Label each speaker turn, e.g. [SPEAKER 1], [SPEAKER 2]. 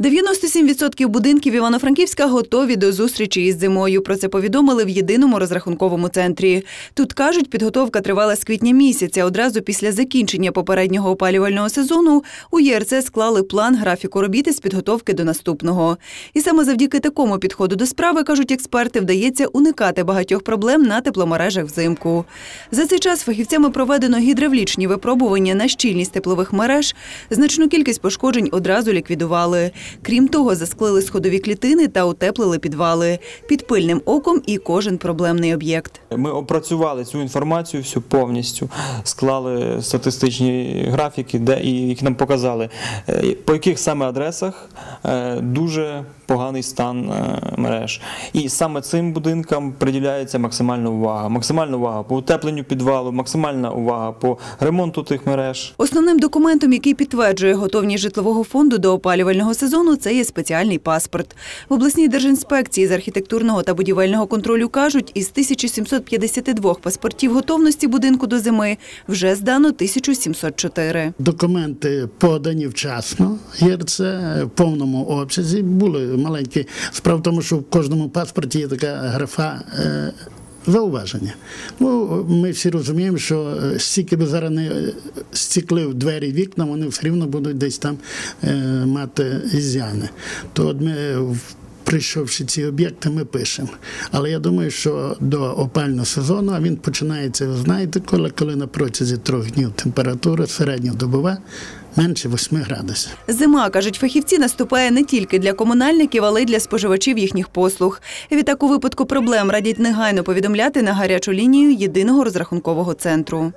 [SPEAKER 1] 97% будинків Івано-Франківська готові до зустрічі із зимою. Про це повідомили в єдиному розрахунковому центрі. Тут кажуть, підготовка тривала з квітня місяця. Одразу після закінчення попереднього опалювального сезону у ЄРЦ склали план графіку робіт із підготовки до наступного. І саме завдяки такому підходу до справи, кажуть експерти, вдається уникати багатьох проблем на тепломережах взимку. За цей час фахівцями проведено гідравлічні випробування на щільність теплових мереж. Значну кількість пошкоджень одразу ліквідували. Крім того, засклили сходові клітини та утеплили підвали. Під пильним оком і кожен проблемний об'єкт.
[SPEAKER 2] Ми опрацювали цю інформацію всю повністю, склали статистичні графіки, де і які нам показали, е, по яких саме адресах е, дуже поганий стан е, мереж. І саме цим будинкам приділяється максимальна увага. Максимальна увага по утепленню підвалу, максимальна увага по ремонту тих мереж.
[SPEAKER 1] Основним документом, який підтверджує готовність житлового фонду до опалювального сезону, це є спеціальний паспорт. В обласній держінспекції з архітектурного та будівельного контролю кажуть, із 1752 паспортів готовності будинку до зими вже здано 1704.
[SPEAKER 3] Документи подані вчасно, ЄРЦ в повному обсязі. Були маленькі. Справа тому, що в кожному паспорті є така графа. Зауваження. Ну, ми всі розуміємо, що е, стільки би зараз не е, стікли в двері вікна, вони все рівно будуть десь там е, мати ізяни. То от ми, в- прийшовши ці об'єкти, ми пишемо. Але я думаю, що до опального сезону, а він починається, ви знаєте, коли, коли на протязі трьох днів температура середньодобова менше 8 градусів.
[SPEAKER 1] Зима, кажуть фахівці, наступає не тільки для комунальників, але й для споживачів їхніх послуг. Відтак у випадку проблем радять негайно повідомляти на гарячу лінію єдиного розрахункового центру.